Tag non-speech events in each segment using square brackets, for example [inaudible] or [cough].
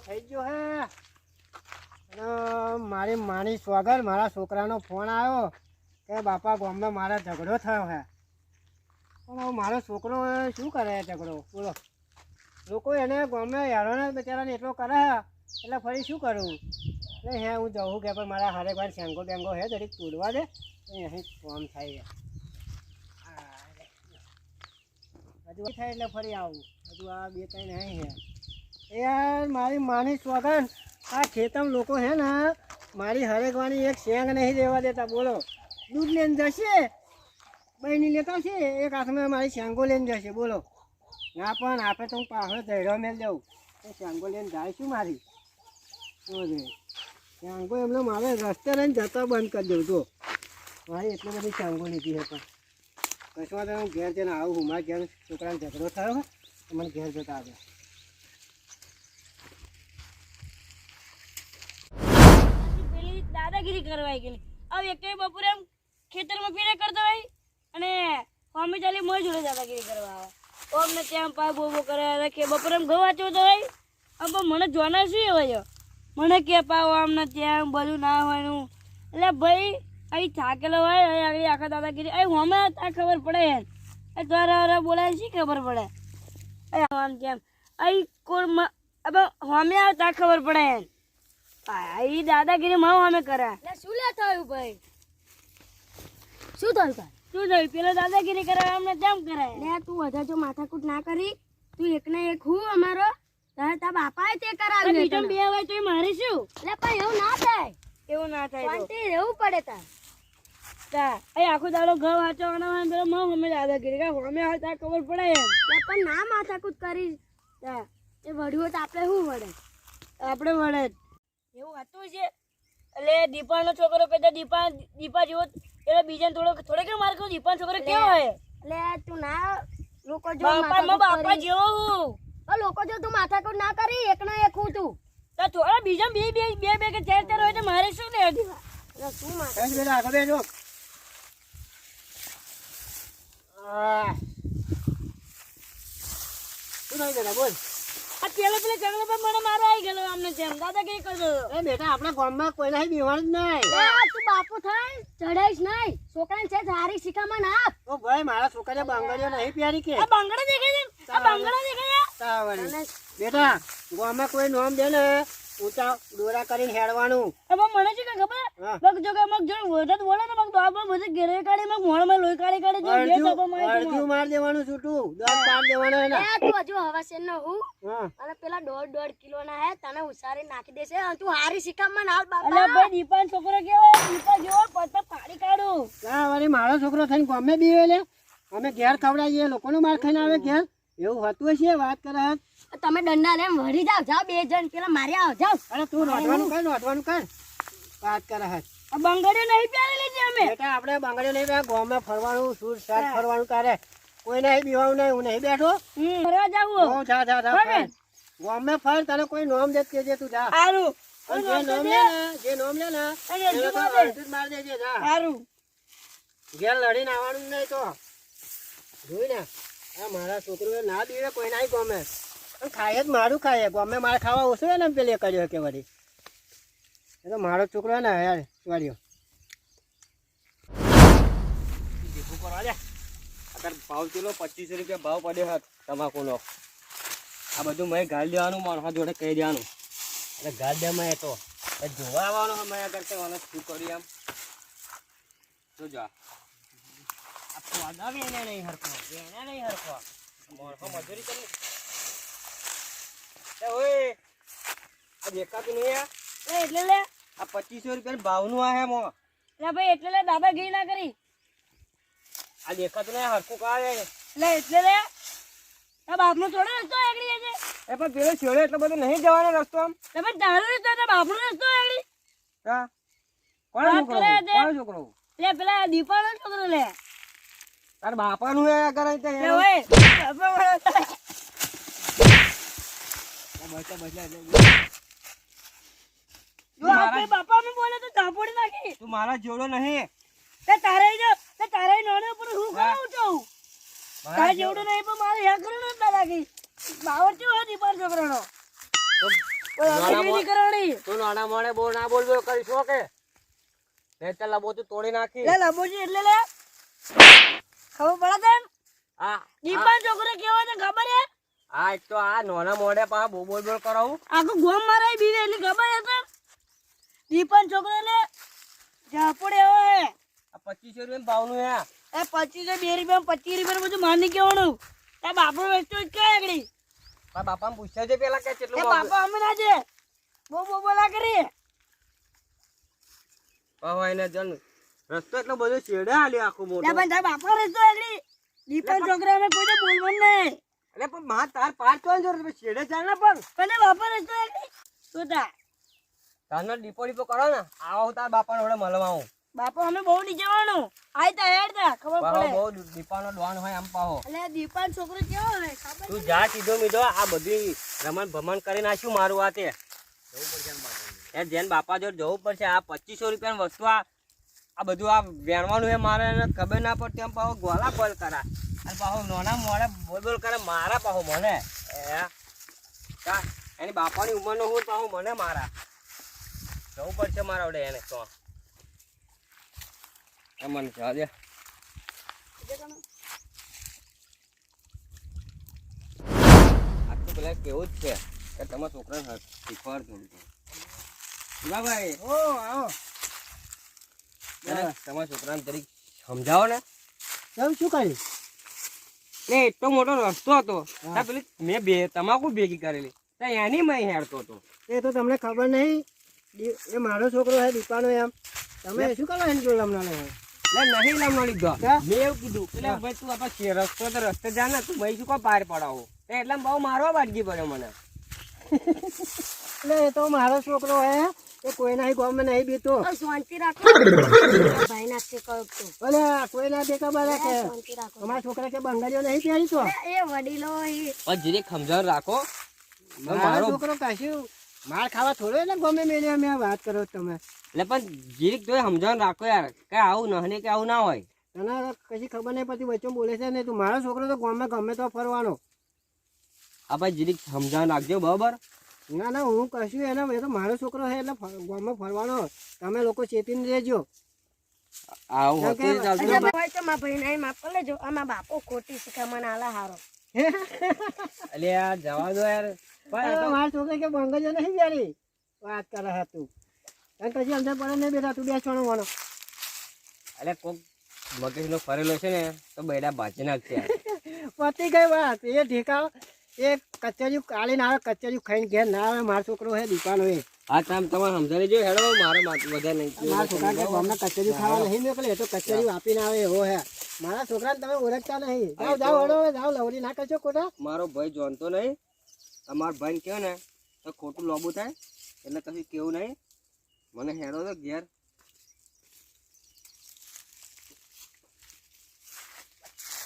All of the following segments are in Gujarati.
થઈ ગયો હે મારી માની સ્વાગત મારા છોકરાનો ફોન આવ્યો કે બાપા ગામમાં મારા ઝઘડો થયો હે પણ મારો છોકરો શું કરે ઝઘડો? બોલો. લોકો એને ગામમાં યારોને બિચારાને એટલો કરે એટલે ફરી શું કરું? એટલે હે, હું જવું કે પણ મારા હરેક વાર શેંગો બેંગો હે દરેક તોડવા દે. અહીં ફોન થાય હજુ થાય એટલે ફરી આવું. હજુ આ બે ત્રણ અહીં હે. યાર, મારી માની સ્વગન આ ખેતમ લોકો હે ને, મારી હરેકવાની એક શેંગ નહીં દેવા દેતા, બોલો. દૂધ લઈને જશે? બહેની લેતા છે એક હાથમાં મારી શેંગો લઈને જશે, બોલો. ના પણ, આપણે તો હું પાછળ ધૈર્ય મેળ દઉં એ શેંગો લઈને જાય છું મારી? શેંગો એમને મારે રસ્તે લઈને જતા બંધ કરી દઉં તો મારી એટલી બધી શેંગો લીધી હતા પણ. કશમાં તો હું ઘેર જઈને આવું હું મારા ઘેર છોકરાને ઝઘડો થયો મને ઘેર જતા આવે દાદાગીરી કરવાઈ ગયેલી. હવે એક બપોરે એમ ખેતરમાં ફેરે કરતો હોય અને સ્વામી ચાલી મોય જોડે દાદાગીરી કરવા આવે. અમને ત્યાં પા બો કરે કે બપોરે એમ ઘઉં વાંચવું તો હોય. આમ પણ મને જોવાના શું હોય મને કે પાવ આમને ત્યાં બધું ના હોયનું એટલે ભાઈ અહીં થાકેલો હોય અહીં આગળ આખા દાદાગીરી. અહીં હમે આ ખબર પડે યાર એ દ્વારા વારા બોલાય શી ખબર પડે? આમ કેમ? અહીં કોણ હવે હમે આવે ત્યાં ખબર પડે યાર અહીં દાદાગીરી માં અમે કરે? શું લે થયું ભાઈ? શું થયું ભાઈ? શું થયું? પેલો દાદાગીરી કરે અમને તેમ કરે? લે તું વધારે જો માથાકૂટ ના કરી તું એકને એક હું અમારો તારે તારા બાપાએ તે કરાવ્યું બીજો એટલે. બે હોય તો મારે શું? લે પણ એવું ના થાય. એવું ના થાય શાંતિ રહેવું પડે તાર. તા એ આખો દાડો ઘર વાંચવાનો હોય પેલો માં અમે દાદાગીરી. કા અમે હોય ત્યાં ખબર પડે એમ. લે પણ ના માથાકૂટ કરી તા એ વળ્યું તો આપણે શું વડે આપણે વડે. એવું હતું છે એટલે દીપાનો છોકરો કહેતા દીપા દીપા જેવો એટલે બીજાને થોડો થોડો કેમ માર કહું દીપાનો છોકરો કેવો હોય? એટલે તું ના લોકો જો બાપા જેવો હું. ઓ લોકો જો તું માથાકૂટ ના કરી એકના એક હું તું. તો થોડા બીજા બે બે બે બે કે ચાર ચાર હોય તો મારે શું લે શું માથા બેટા આગળ બેજો. શું નહીં બેટા બોલ. આ પેલો પેલો જંગલ પર મને મારો આવી ગયેલો જેમ. દાદા કે હતો. એ બેટા આપણા ગામમાં કોઈ નહીં બીવાનું જ નહીં. તું બાપુ થાય ચડાઈશ નહીં. છોકરાને છે સારી શિખામણ આપ. ઓ ભાઈ મારા છોકરા બાંગડીઓ નહીં પ્યારી કે? આ બંગડા દેખાય છે? આ બંગડા દેખાય છે? તા વળી. બેટા ગામમાં કોઈ નોમ દે ને ઊંચા દોરા કરીને હેડવાનું. હવે મને શું કે ખબર? હા. મગ જો કે મગ જો વોધત બોલે ને મગ દોબા બધે ઘેરે કાઢી મગ મોણમાં લોહી કાઢે કાઢી જો બે દોબા અડધું અડધું માર દેવાનું છૂટું દોડ પાડ દેવાનો લે એના તું હજુ હવાસેર નો હું. હા. અને પેલા દોઢ દોઢ કિલો ના હે તને ઉસારી નાખી દેશે. અને તું હારી શિખામણમાં એટલે બાપા. ભાઈ દીપાન છોકરો કેવો દીપા જેવો પત્તા પાડી કાઢું. ના વળી મારો છોકરો થઈને ગમે બીવે લે. અમે ઘેર ખવડાવીએ લોકોનો માર ખાઈને આવે ઘેર. એવું હતું છે વાત કરે. તમે દંડા ને વળી જાવ જાવ બે જણ પેલા મારી આવ જાવ અરે તું નોંધવાનું કર નોંધવાનું કર. વાત કરે હે. બંગડીઓ નહીં પહેરેલી છે અમે. બેટા આપણે બંગડીઓ નહીં બેઠા ગામમાં ફરવાનું સૂર સાર ફરવાનું કરે. કોઈ નહીં બીવાનું નહીં હું નહીં બેઠો. ફરવા જાવું હો, જા જા જા. ગામમાં ફર. તને કોઈ નોમ દેત કે તું જા. સારું જે નોમ લે ને જે નોમ લે ને એને માર જ દેજે જા. સારું ઘેર લડીને આવવાનું નહીં તો. જોઈ ને? મારા છોકરો ના દીવે, કોઈ નાય ગમે. ખાય જ, મારું ખાય. ગમે મારે ખાવા ઓછું ને પેલે કર્યો કે વળી. એ મારો છોકરો ને, યાર, વાળ્યો. ભાવ કિલો પચીસો રૂપિયા ભાવ પડ્યો છે તમાકુનો. આ બધું મેં ગાળ દેવાનું માણસ જોડે કહી દેવાનું. એટલે ગાળ દેમાં એ તો. જોવા આવવાનો મેં આગળ શું કર્યું એમ. જોજો આ. આ એને નહીં હરખો. એને નહીં હરખો. માણસો મજૂરી કરી. એ ઓય આ દેખાતું નહીં આ? એ એટલે લે. આ પચીસો રૂપિયા ભાવનું આ હે મો. એટલે ભાઈ એટલે લે દાદાગીરી ના કરી. આ દેખાતું નહીં હરખું કાવે એટલે એટલે લે. આ બાપનો થોડો રસ્તો આગળી છે એ પણ પેલો છેડો એટલો બધો નહીં જવાનો રસ્તો આમ? તમે તારો રસ્તો તો બાપનો રસ્તો આગળી. હા. કોનો છોકરો કરે છોકરો લે પેલા દીપાનો છોકરો લે. તાર બાપાનું હે અગર અહીં તો ઓય બાપા નું થાય. બચા બચા જો આ મારા કોઈ બાપા અમે બોલે તો ધાપોડી નાખી. તું મારા જેવડો નહીં. તે તારે જો તે તારે હું કરું છું? તારે નહીં પણ મારે યા જ ને લાગી બાવર કેવો હતી પર છોકરાનો? તું નાના તું મોણે બોલ ના બોલજો કરીશું કે તે ચાલ લબો તું તોડી નાખી. લે લાબોજી એટલે લે. ખબર પડે તને? આ દીપાન છોકરો કેવો છે ખબર હે આ તો આ નાના મોઢે પા બો બોલ બોલ કરાવું આખું ગોમ મારાય બીવે એટલે ખબર હે તને? દીપાન છોકરો ને ઝાપડે હોય આ પચીસો રૂપિયા ભાવનું હે. એ પચીસો બે રૂપિયા પચીસ રૂપિયા બધું માની કેવાનું. તા બાપુ વેચતો કે આગળી? મારા બાપાને પૂછ્યા છે પેલા કે કેટલું બાપા અમે ના છે બહુ બહુ બોલા કરી. હવે એને જન રસ્તો એટલો બધો છેડે આલ્યો આખો લે પણ તાર બાપા રસ્તો એકડી દીપન છોકરા અમે કોઈ બોલવાનું નહીં. અરે પણ માં તાર પાર તો જો છેડે ચાલ ને પણ. પણ એ બાપા રહેતો આગળી શું તા તારનો ડીપો ડીપો કરો ને. આવો તાર બાપાને વડે મળવા હું બાપા અમે બહુ નહીં જવાનું આય તા હેડ તા ખબર પડે. બહુ દીપાનો ડોન હોય આમ પાહો. એટલે દીપાન છોકરો કેવો હોય ખબર તું જા સીધો મીધો આ બધી રમણ ભમણ કરી નાખ્યું મારું આ તે એ જેન બાપા જોડે જવું પડશે આ પચીસો રૂપિયાની વસ્તુ આ આ બધું આ વેણવાનું એ મારે એને ખબર ના પડતી એમ પાછો ગોલા બોલ કરા. અને પાછો નાના મોડે બોલ બોલ કરે મારા પાછો મને. એની બાપાની ઉંમરનો હું પાહો મને મારા. જવું પડશે મારા વડે એને તો. એ મને જવા દે. આ પેલા કેવું જ છે કે તમારા છોકરાને શીખવાડ થોડું ભાઈ ઓ, આવો. તમારા છોકરાને તરીકે સમજાવો ને. તમે શું કર્યું? ને એટલો મોટો રસ્તો હતો. પેલી મેં બે તમાકુ ભેગી કરેલી. એની મેં હેડતો હતો. એ તો તમને ખબર નહીં. એ મારો છોકરો હે દીપાનો એમ. તમે શું કરો એમ હમણાં નહીં નહીં લમણો લીધો? મેં એવું કીધું એટલે ભાઈ તું આપણે રસ્તો તો રસ્તે જા ને તું ભાઈ શું કહો પાર પડાવો. એટલે બહુ મારવા બાટકી પડ્યો મને. [laughs] એટલે એ તો મારો છોકરો હે એ કોઈના ગોમે નહીં બીતો. શાંતિ રાખો. ભાઈ નાખશે કહું તો. ભલે કોઈના બેકા બરે કે અમારા છોકરા કે બંગાળીઓ નહીં પહેરી તો એ વડીલો પણ જીરીક સમજણ રાખો. મારો છોકરો કશું માર ખાવા થોડો ને ગમે મેળે મેં વાત કરો છો તમે. એટલે પણ જીરીક તો સમજણ રાખો યાર કે આવું નહને કે આવું ના હોય. તને કશી ખબર નહીં પડતી વચ્ચે બોલે છે ને તું. મારો છોકરો તો ગામમાં ગમે તો ફરવાનો. આ ભાઈ જીરીક સમજણ રાખજો બરાબર? ના ના હું કશું એને એ તો મારો છોકરો છે એટલે ગામમાં ફરવાનો તમે લોકો ચેતીને રહેજો. આવું કે- ચાલતું એટલે તો મારા ભાઈ ના માફ કરી લેજો. આમાં બાપો ખોટી શીખામણ આલા હારો. એટલે જવા દો યાર. પણ આ તો- મારા છોકરી કે બંગાળીઓ નહીં પહેરી. વાત કરે છે તું. અને પછી અંદર પડે નહીં બેઠા તું બેસવાનો વાનો એટલે કોક મગજનો ફરેલો છે ને તો બેડા બાજી નાખશે યાર. પતી ગઈ વાત. એ ઢેકા એ કચેરી કાઢીને આવે કચરિયું ખાઈને ઘેર ના આવે મારો છોકરો હે દુકાન હોય. હા તમે તમારે સમજાવી જો હેડો મારે વધારે નહીં મારા છોકરા કે ગામમાં કચેરી ખાવા નહીં મોકલે એ તો કચેરી આપીને આવે એવો હે. મારા છોકરાને તમે ઓળખતા નહીં. જાઓ જાઓ હેડો જાઓ લવરી ના કરશો ખોટા. મારો ભાઈ જોનતો નહીં. અમારો ભાઈ કહે ને તો ખોટું લોબુ થાય એટલે કશું કેવું નહીં. મને હેડો તો ઘેર.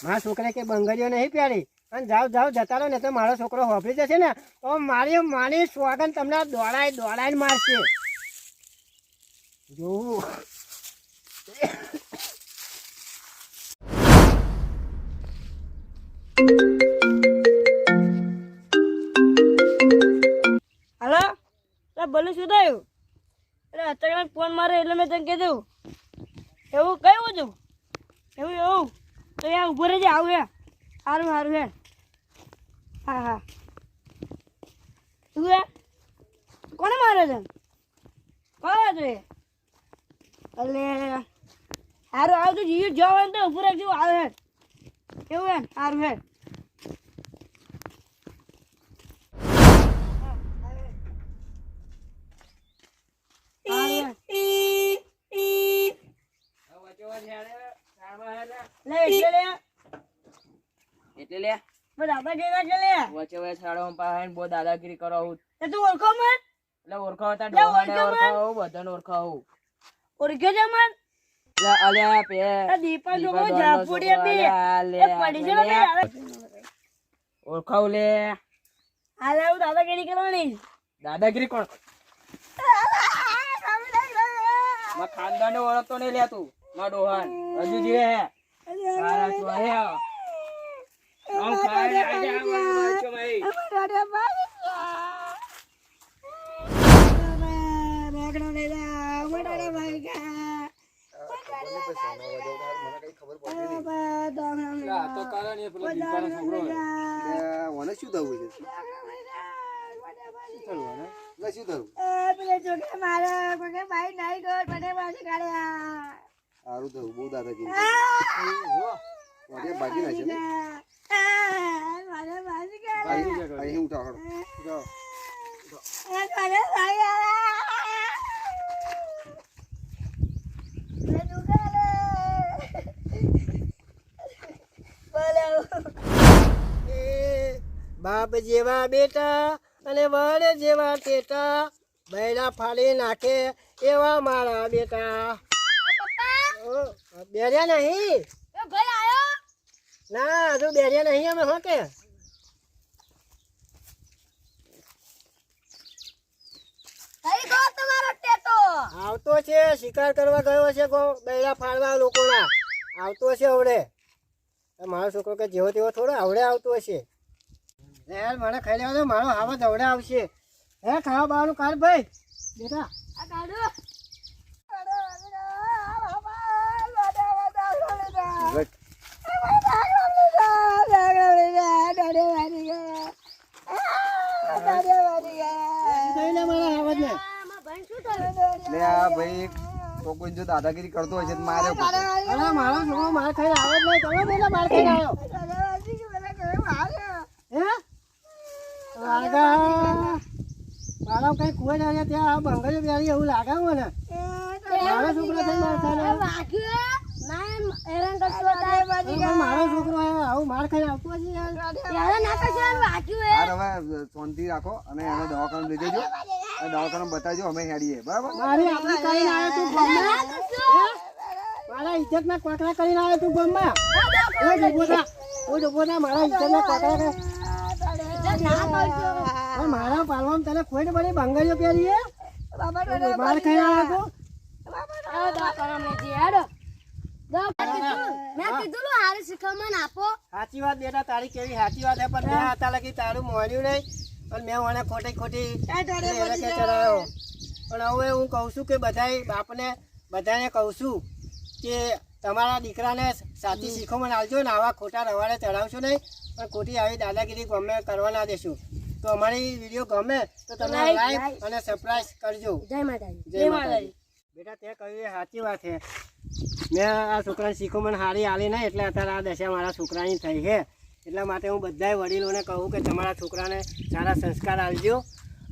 મારા છોકરા કે બંગડીઓ નહીં પહેરી અને જાઓ જાઓ, જતા રહો ને તો મારો છોકરો હોફરી જશે ને, તો મારી મારી સ્વાગન તમને દોડાય, દોડાઈને મારશે. જોવું હલો? બોલું, શું થયું? એટલે અત્યારે ફોન મારે એટલે મેં તને કીધું. એવું, કયું હતું એવું એવું. તો ઊભો ઊભો રહેજે, આવું હે. સારું સારું, હે. હા હા. તું કોને મારે છે? હતું એ? એટલે સારું આવતું જીવ જવાનું તો ઊભું રાખજો આવે કેવું એમ? સારું હે એટલે લે. કેવા કે લે? વચ્ચે વચ્ચે સાડો પાસે બહુ દાદાગીરી કરો હું તે તું ઓળખો મન? એટલે ઓળખો તા ઓળખાવ ઓળખાવ બધાને ઓળખાવ. ઓળખ્યો છે મન? અલ્યા પે આ દીપા દીપા છોકરો ડોહાનો ઝાપુડી છોકરો, હતી અલ્યા, એ લે, પડી છે ને બે ઓળખાવ લે. હાલે આવું દાદાગીરી કરવાની. દાદાગીરી કોણ? [laughs] મા ખાનદાન ઓળખતો નહીં લે તું મા ડોહાન. હજુ જીવે હે. સારા તો હે. મઈ આ તો કારણ એ પેલો છોકરો હે. મને શું થયું છે શું થયું એને? એટલે શું થયું સારું થયું બહુ દાદાગીરી વાગે ભાગી નાખે ને? ભાઈ અહીં ઉઠો હળો બાપ જેવા બેટા અને વડ જેવા ટેટા બૈડા ફાડી નાખે એવા મારા બેટા. બેર્યા નહીં? ના હજુ બેર્યા નહીં અમે હો કે આવતો છે શિકાર કરવા ગયો છે બૈરા ફાડવા લોકોના આવતો છે આવડે મારો છોકરો કે જેવો તેવો થોડો આવડે આવતો હશે યાર મને ખાઈ લેવા દો મારો હાવા આવડે આવશે હે ખાવા બાવાનું કાઢ ભાઈ બેટા આ કાઢો તો કોઈ જો દાદાગીરી કરતો છે તો મારે. અરે મારો છોકરો મારે ખાઈને આવે જ નહીં. તમે પેલા મારે ખાઈને આવ્યો. મારા કઈ કુવા જાય ત્યાં બંગલ બિહારી એવું લાગે મને. મારો છોકરો થઈ માર હેરાન કરશો તારે મારો છોકરો આવું માર ખાઈને આવતો હશે યાર. યાર ના કરશો યાર વાગ્યું હે. હાર હવે શાંતિ રાખો અને એને દવાખાને લઈ જજો. અને દવાખાને બતાવજો અમે હેડીએ. બરાબર? મારી આપણી કરીને આવ્યો તું ગામમાં. મારા ઇજ્જત ના કોકરા કરીને આવ્યો તું ગામમાં. ઓય ડૂબો થા. ઓય ડૂબો થા મારા ઇજ્જત ના કોકરા કરે. ના મારા પાલવામાં તને કોઈ બધી બંગડીઓ પહેરી બાબા માર ખાઈને આવ્યો તું? આ દવાખાના મેં જી હેડો. સાચી વાત બેટા તારી કેવી સાચી વાત પણ મેં હતા લગી તારું મોડ્યું નહીં અને મેં મને ખોટી ખોટી ચડાયો પણ હવે હું કહું છું કે બધાય બાપને બધાને કહું છું કે તમારા દીકરાને સાચી શીખવણ આવજો ને આવા ખોટા રવાડે ચડાવશો નહીં પણ ખોટી આવી દાદાગીરી ગમે કરવા ના દેશો. તો અમારી વીડિયો ગમે તો તમે લાઈક અને સરપ્રાઈઝ કરજો. જય માતાજી. જય માતાજી. બેટા તે કહ્યું એ સાચી વાત છે. મેં આ છોકરાને શીખો મને સારી આલી નહીં એટલે અત્યારે આ દશા મારા છોકરાની થઈ છે. એટલા માટે હું બધાય વડીલોને કહું કે તમારા છોકરાને સારા સંસ્કાર આપજો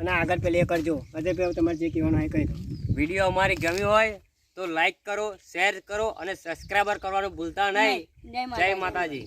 અને આગળ પેલી એ કરજો. બધે પેલું તમારે જે કહેવાનું હોય એ કહી દો. વીડિયો અમારી ગમી હોય તો લાઈક કરો શેર કરો અને સબસ્ક્રાઈબર કરવાનું ભૂલતા નહીં. જય માતા જય માતાજી.